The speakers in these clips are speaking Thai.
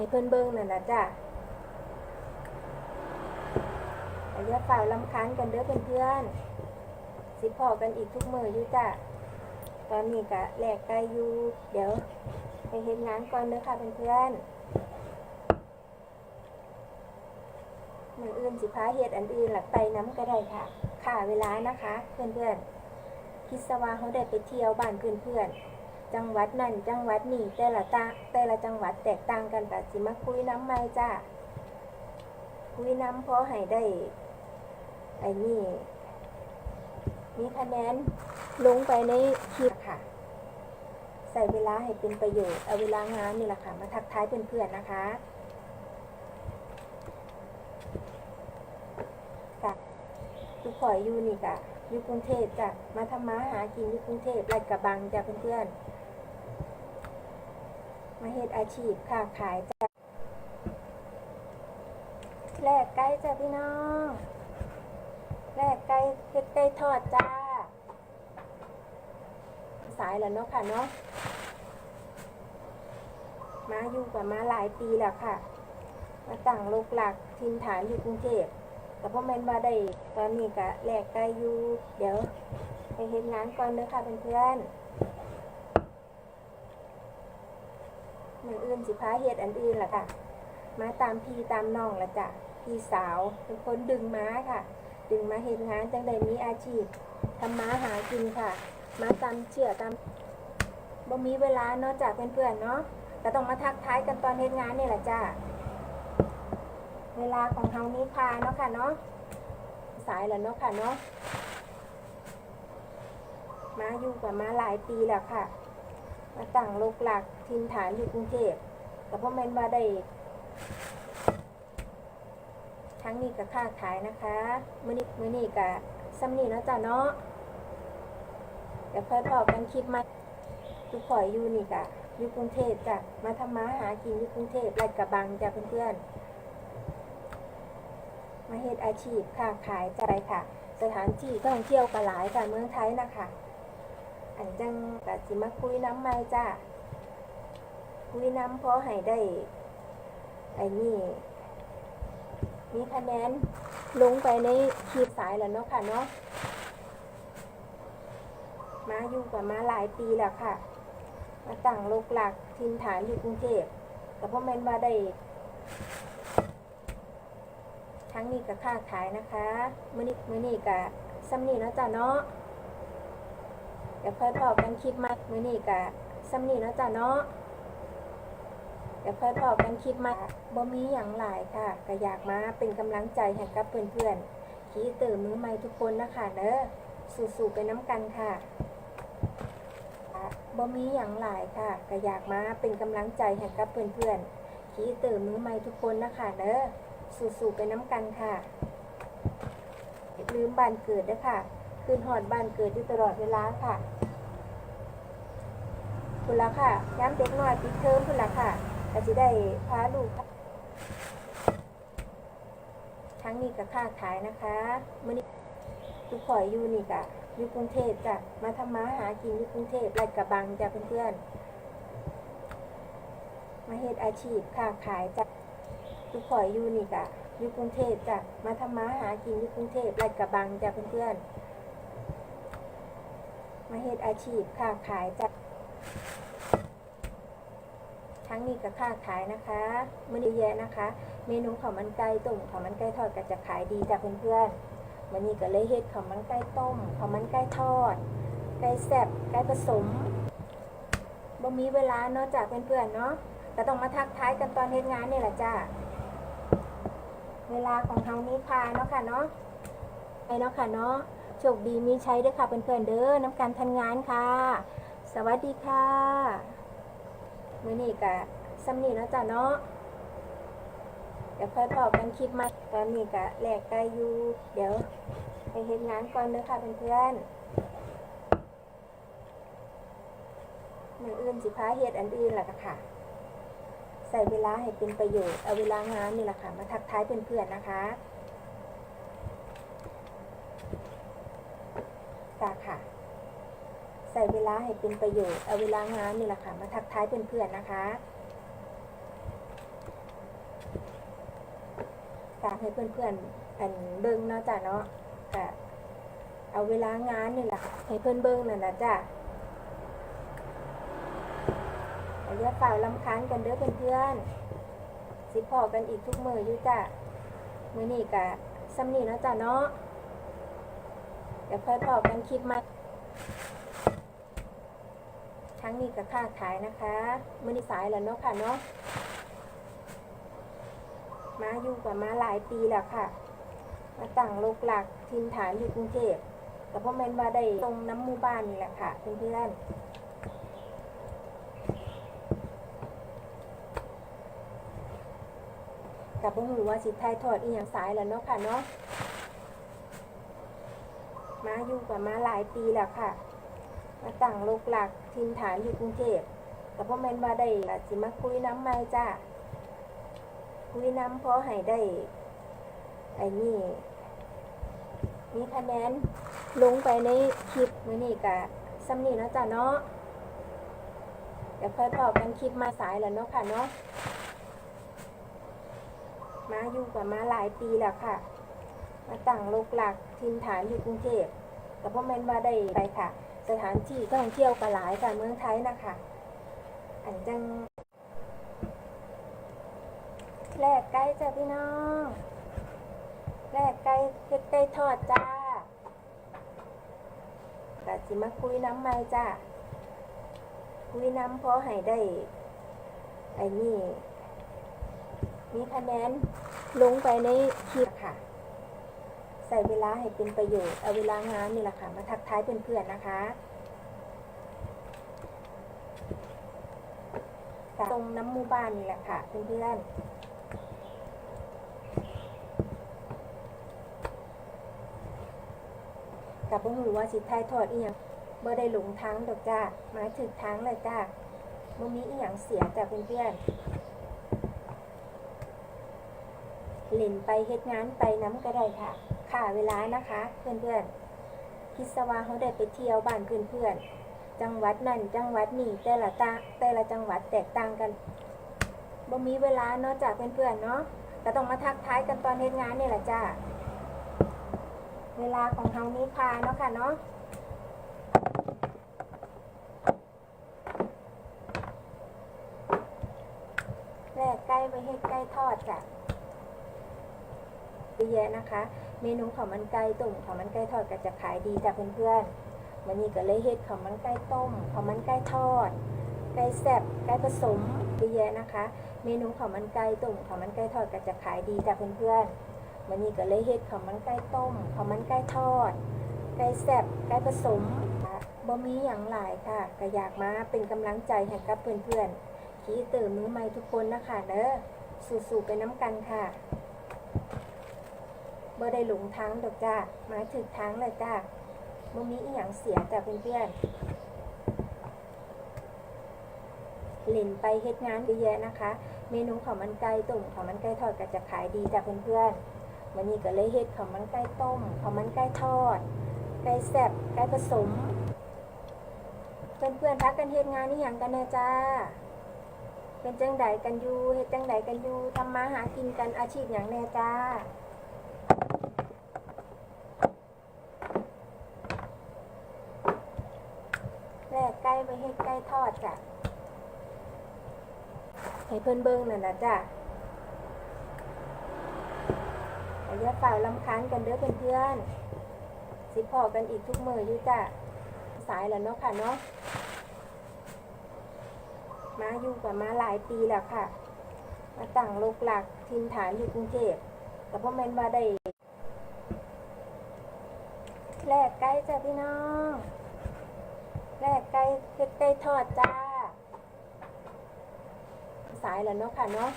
ให้เพื่อนเบิ้งนั่นนะจ้ะอย่าฝ่าลำคาญกันเด้อเพื่อนๆสิพอกันอีกทุกมืออยู่จ้ะตอนนี้ก็แหลกไกลอยู่ เดี๋ยวไปเฮ็ดงานก่อนเด้อค่ะเพื่อนๆมืออื่นสิพาเฮ็ดอันอื่นหลักไปน้ำก็ได้ค่ะ ค่าเวลานะคะ เพื่อนๆคิดซะว่าเขาได้ไปเที่ยวบ้านเพื่อนๆ จังหวัดนั่นจังหวัดนี่แต่ละตาแต่ละจังหวัดแตกต่างกันแต่สิมาคุยน้ำไม่จ้าคุยน้ำพราะให้ได้ไอ้นี่มีคะแนนลงไปในคลิปค่ะ ใส่เวลาให้เป็นประโยชน์เอาเวลางานนี่แหละค่ะ มาทักทายเพื่อนๆนะคะค่ะทุกข่อยอยู่นี่กะ อยู่กรุงเทพจ้ะมาทำมาหากินอยู่กรุงเทพลาดกระบังจ้ะเพื่อนๆ มาเฮ็ดอาชีพค้าขายจ้ะแลกไก่จ้ะพี่น้องแลกไก่เฮ็ดไก่ทอดจ้า สายแล้วเนาะค่ะเนาะมาอยู่กับมาหลายปีแล้วค่ะ มาตั้งลกหลักทินฐานอยู่กรุงเทพ แต่พ่อแม่นว่าได้ตอนนี้ก็แลกไก่อยู่ เดี๋ยวไปเฮ็ดงานก่อนเด้อค่ะเพื่อนๆมืออื่นสิพาเฮ็ดอันอื่นล่ะค่ะ มาตามพี่ตามน้องละจ้ะพี่สาวเป็นคนดึงม้าค่ะ ดึงมาเฮ็ดงานจังได้มีอาชีพทำม้าหากินค่ะ มาตามเชื่อตามบ่มีเวลาเนาะจากเพื่อนๆเนาะก็ต้องมาทักทายกันตอนเฮ็ดงานนี่แหละจ้า เวลาของเฮานี้พาเนาะค่ะเนาะสายแล้วเนาะค่ะเนาะมาอยู่กับมาหลายปีแล้วค่ะ มาตั้งโลกหลักทินฐานอยู่กรุงเทพแต่พ่อแม่นว่าได้ทั้งนี้กับค้าขายนะคะมือนี้มือนี้กับซ้ำนี่เนาะจ้ะเนาะเดี๋ยวค่อยพอกันคลิปมาทุกข่อยอยู่นี่กะอยู่กรุงเทพจ้ะมาทำมาหากินอยู่กรุงเทพลาดกระบังจ้ะเพื่อนๆ มาเฮ็ดอาชีพค้าขายจะไปค่ะ สถานที่ท่องเที่ยวก็หลายจ้ะเมืองไทยนะคะ อันจังกะสิมาคุยน้ำไม่จ้ะคุยน้ำเพราะให้ได้ไอ้นี่มีคะแนนลงไปในคลิปสายแล้วเนาะค่ะเนาะมาอยู่กับมาหลายปีแล้วค่ะ มาตั้งโลกหลักทินฐานอยู่กรุงเทพแต่พ่อแม่นว่าได้ ทั้งนี้กับค้าขายนะคะมื้อนี้มื้อนี้กับซ้ำนี่เนาะจ้ะเนาะเดี๋ยวค่อยพอกันคลิปมามื้อนี้กับซ้ำนี่เนาะจ้ะเนาะเดี๋ยวค่อยพอกันคลิปมาบ่มีอย่างหลายค่ะก็อยากมาเป็นกำลังใจให้กับเพื่อนๆที่ตื่นมือใหม่ทุกคนนะคะเด้อสู้ๆไปน้ำกันค่ะบ่มีอย่างหลายค่ะก็อยากมาเป็นกำลังใจให้กับเพื่อนๆที่ตื่นมือใหม่ทุกคนนะคะเด้อ สู้ๆไปน้ำกันค่ะอย่าลืมบ้านเกิดด้วยค่ะ คืนหอดบ้านเกิดอยู่ตลอดเวลาค่ะคุณละค่ะย้ำเด็กน้อยปิดเทอมคุณละค่ะก็จะได้พาลูกทั้งนี้กับค้าขายนะคะมื้อนี้ทุกข่อยอยู่นี่กะอยู่กรุงเทพจ้ะมาทำมาหากินอยู่กรุงเทพลาดกระบังจ้ะเพื่อนๆมาเฮ็ดอาชีพค้าขายจ้ะ ทุกข่อยอยู่นี่กะอยู่กรุงเทพจ้ะมาทำมาหากินอยู่กรุงเทพลาดกระบังจ้ะเพื่อนๆมาเฮ็ดอาชีพค้าขายจ้ะทั้งนี้กับค้าขายนะคะมื้อนี้แยะนะคะ เมนูข้าวมันไก่ต้มข้าวมันไก่ทอดก็จะขายดีจ้ะเพื่อนๆวันนี้ก็เลยเฮ็ดข้าวมันไก่ต้มข้าวมันไก่ทอดไก่แซ่บไก่ผสมบ่มีเวลาเนาะจากเพื่อนๆเนาะก็ต้องมาทักทายกันตอนเฮ็ดงานนี่แหละจ้า เวลาของเฮานี้พาเนาะค่ะเนาะไปเนาะค่ะเนาะโชคดีมีใช้เด้อค่ะเพื่อนๆเด้อน้ำการทันงานค่ะ สวัสดีค่ะมื้อนี้ก็ซ้ำนี่เนาะจ้าเนาะเดี๋ยวค่อยพอกกันคลิปมาตอนนี้ก็แหลกไกอยู่ เดี๋ยวไปเฮ็ดงานก่อนเด้อค่ะเพื่อนๆมืออื่นสิพาเฮ็ดอันอื่นล่ะค่ะ ใส่เวลาให้เป็นประโยชน์ เอาเวลางานนี่แหละค่ะ มาทักทายเพื่อนๆนะคะจ้าค่ะ ใส่เวลาให้เป็นประโยชน์ เอาเวลางานนี่แหละค่ะ มาทักทายเพื่อนๆนะคะฝากให้เพื่อนๆอันเบิ่งเนาะจ้ะเนาะก็เอาเวลางานนี่แหละให้เพื่อนเบิ่งนั่นนะจ้ะ อย่าฝ่าลำคาญกันเด้อเพื่อนๆ สิพอกันอีกทุกมืออยู่จ้ะมือนี้ก็ซ้ำนี่นะจ้ะเนาะเดี๋ยวค่อยพอกันคลิปมาทั้งนี้กับค่าขายนะคะมือนี้สายแล้วเนาะค่ะเนาะมาอยู่กับมาหลายปีแล้วค่ะ มาตั้งโลกหลักทินฐานอยู่กรุงเทพแต่พ่อแม่นว่าได้ตรงน้ำมูบ้านนี่แหละค่ะเพื่อนๆ กับพ่อหูว่าสิไทยทอดอีหยังสายแล้วเนาะค่ะเนาะมาอยู่กับมาหลายปีแล้วค่ะ มาตั้งโลกหลักทินฐานอยู่กรุงเทพแต่พ่อแม่นว่าได้ละสิมาคุยน้ำไม่จ้าคุยน้ำพราะให้ได้ไอ้นี่มีคะแนนลงไปในคลิปมื้อนี้กะซ้ำนี่นะจ้ะเนาะเดี๋ยวค่อยพอกันคลิปมาสายแล้วเนาะค่ะเนาะ มาอยู่กับมาหลายปีแล้วค่ะ มาตั้งโลกหลักทินฐานอยู่กรุงเทพแต่พ่อแม่นว่าได้ไปค่ะ สถานที่ท่องเที่ยวกหลายค่ะเมืองไทยนะคะอันจังแลกไก่จ้ะพี่น้องแลกไก่เฮ็ดไก่ทอดจ้ากะสิมาคุยน้ำไม่จ้าคุยน้ำเพราะให้ได้ไอ้นี่ มีคะแนนลงไปในคลิปค่ะ ใส่เวลาให้เป็นประโยชน์เอาเวลางานนี่แหละค่ะ มาทักทายเพื่อนๆนะคะตรงน้ำมูบ้านนี่แหละค่ะเพื่อนๆกับบ่ฮู้ว่าสิถ่ายทอดอีหยังบ่ได้หลงทางดอกจ้ามาถึกทางเลยจ้าบ่มีอีหยังเสียจ้ะเพื่อนๆ เล่นไปเฮ็ดงานไปน้ำก็ได้ค่ะ ค่าเวลานะคะ เพื่อนๆคิดซะว่าเขาได้ไปเที่ยวบ้านเพื่อนๆจังหวัดนั่นจังหวัดนี่แต่ละตาแต่ละจังหวัดแตกต่างกันบ่มีเวลาเนาะจ้ะเพื่อนๆเนาะก็ต้องมาทักทายกันตอนเฮ็ดงานนี่แหละจ้าเวลาของเฮานี้พาเนาะค่ะเนาะแลกไก่ไปให้ไก่ทอดจ้ะ ยอะแยะนะคะ เมนูข้าวมันไก่ต้มข้าวมันไก่ทอดก็จะขายดีจ้ะเพื่อนๆวันนี้ก็เลยเฮ็ดข้าวมันไก่ต้มข้าวมันไก่ทอด ไก่แซ่บไก่ผสมเยอะแยะนะคะ เมนูข้าวมันไก่ต้มข้าวมันไก่ทอดก็จะขายดีจ้ะเพื่อนๆวันนี้ก็เลยเฮ็ดข้าวมันไก่ต้มข้าวมันไก่ทอด ไก่แซ่บไก่ผสมบ่มีอย่างหลายค่ะก็อยากมาเป็นกำลังใจให้กับเพื่อนๆที่เติมมือใหม่ทุกคนนะคะเด้อสู้ๆไปน้ำกันค่ะ บ่ได้หลงทางดอกจ้าหมายถึกทางเลยจ้าบ่มีอีหยังเสียจ้ะเพื่อนๆเล่นไปเฮ็ดงานเยอะแยะนะคะ เมนูข้าวมันไก่ต้มข้าวมันไก่ทอดก็จะขายดีจ้ะเพื่อนๆวันนี้ก็เลยเฮ็ดข้าวมันไก่ต้มข้าวมันไก่ทอดไก่แซ่บไก่ผสม เพื่อนๆพักกันเฮ็ดงานนี่หยังกันแน่จ้าเป็นจังใดกันอยู่เฮ็ดจังใดกันอยู่ทำมาหากินกันอาชีพหยังแน่จ้า แลกไก่ไปเฮ็ดไก่ทอดจ้ะ ให้เพื่อนเบิ่งนั่นนะจ้ะอย่าฝ่าลำค้าญกันเด้อเพื่อนๆสิพอกันอีกทุกมืออยู่จ้ะสายแล้วเนาะค่ะเนาะมาอยู่กับมาหลายปีแล้วค่ะ มาตั้งโลกหลักทินฐานอยู่กรุงเทพแต่พ่อแม่นว่าได้แลกไก่จ้ะพี่น้องแลกไก่เฮ็ดไก่ทอดจ้า สายแล้วเนาะค่ะเนาะ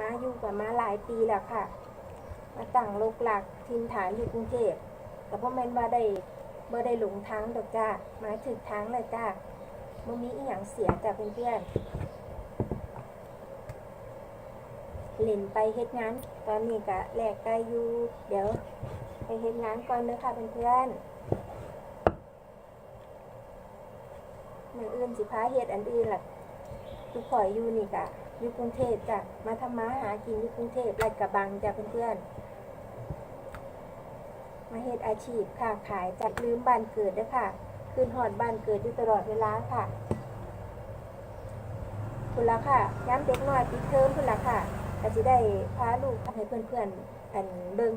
มาอยู่กับมาหลายปีแล้วค่ะ มาตั้งโลกหลักทินฐานอยู่กรุงเทพแต่พ่อแม่นว่าได้บ่ได้หลงทางดอกจ้ามาถึกทางเลยจ้าบ่มีอีหยังเสียจ้ะเพื่อนๆเล่นไปเฮ็ดงาน ตอนนี้ก็แลกไกลอยู่ เดี๋ยว ไปเฮ็ดงานก่อนเด้อค่ะเพื่อนๆ อื่นสิพาเฮ็ดอันอื่นล่ะทุกข่อยอยู่นี่กะอยู่กรุงเทพจ้ะมาทำมาหากินอยู่กรุงเทพลาดกระบังจ้ะเพื่อนๆมาเฮ็ดอาชีพค้าขายจัดลืมบ้านเกิดด้อค่ะ คืนหอดบ้านเกิดอยู่ตลอดเวลาค่ะคุณละค่ะย้ำเด็กน้อยปิดเทอมคุณละค่ะก็สิได้พาลูกให้เพื่อนๆอันเบิ่ง